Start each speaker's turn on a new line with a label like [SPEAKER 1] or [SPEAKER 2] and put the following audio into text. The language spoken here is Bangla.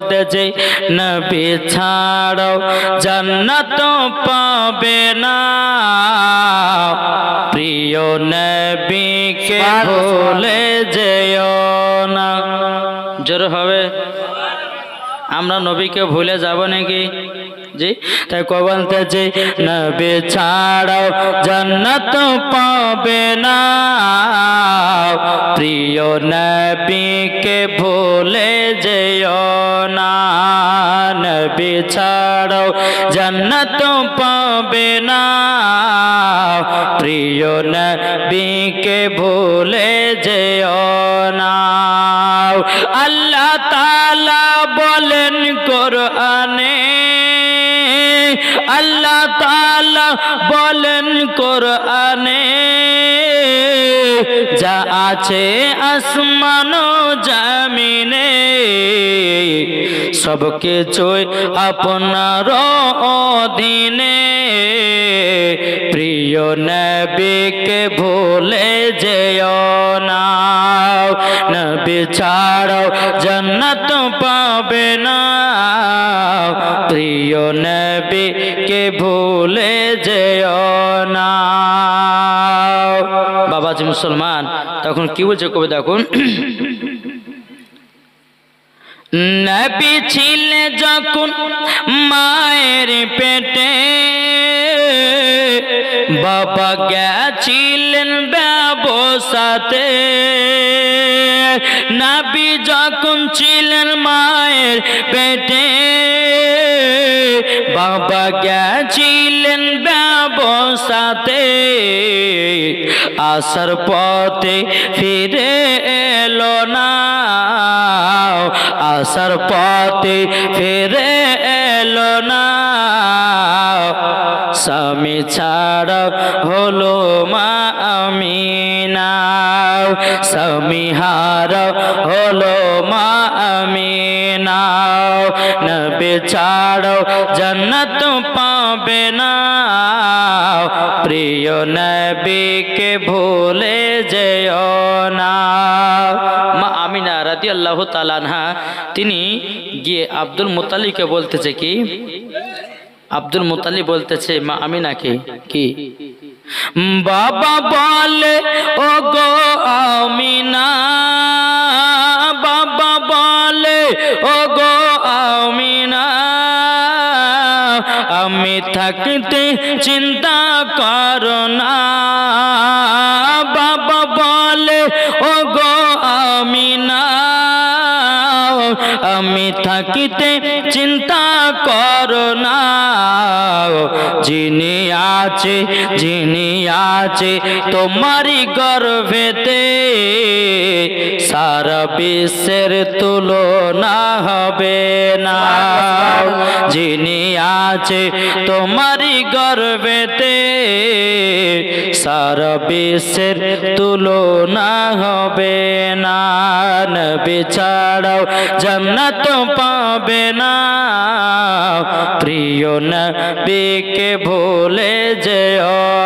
[SPEAKER 1] যে নবী ছাড়ো জন্নত পাবে না। প্রিয় নবীকে ভুলে যেও না। জোর হবে। আমরা নবীকে ভুলে যাব নাকি? জি, তাই কবলতে যে নবী ছাড়াও জান্নাত পাবে না। প্রিয় নবীকে ভুলে যেও না। নবী ছাড়াও জান্নাত পাবে না। প্রিয় নবীকে ভুলে যেও না। আল্লাহ তাআলা বলেন, কোরআনে আল্লাহ তাআলা বলেন কোরআনে, যা আছে আসমান জামিনে সব কিছুই আপনার অধীনে। প্রিয় নবীকে ভুলে যেও না, নবী ছাড়াও জান্নাত পাবে না। প্রিয় মুসলমান, তখন কি বলছে কবি দেখুন? ছিলে যখন মায়ের পেটে, বাবা গেছিলেন ব্যবসাতে। নবী যখন ছিলেন মায়ের পেটে, বাবা গেছিলেন ব্যবসাতে। আসার পথে ফিরে এলো না। আসার পথে ফিরে এলো না। স্বামী ছাড়া হলো মা আমিনা স্বামী হার হলো মা আমিনা নবে ছাড়ো, জন্নত পাবে না। প্রিয় নবীকে ভুলে যেও না। মা আমিনা রাদি আল্লাহ তালানহা তিনি গিয়ে আব্দুল মুতালিকে বলতেছে কি? আব্দুল মুতালি বলতেছে, মা আমিনাকে কি বাবা বলে ও গো আমিনা। বাবা বলে ও গো আমিনা। আমি থাকতে চিন্তা করো বাবা বলে ও গো আমিনা। আমি থাকিতে চিন্তা করো না। যিনি আছে, যিনি আছে তোমারই গর্ভেতে, সারা বিশ্বের তুলনা হবে না। যিনি আছে তোমারই গর্ভেতে, সারা বিশ্বের তুলনা হবে না। নবী ছাড়াও জান্নাত পাবে না। প্রিয় নবীকে ভুলে যেও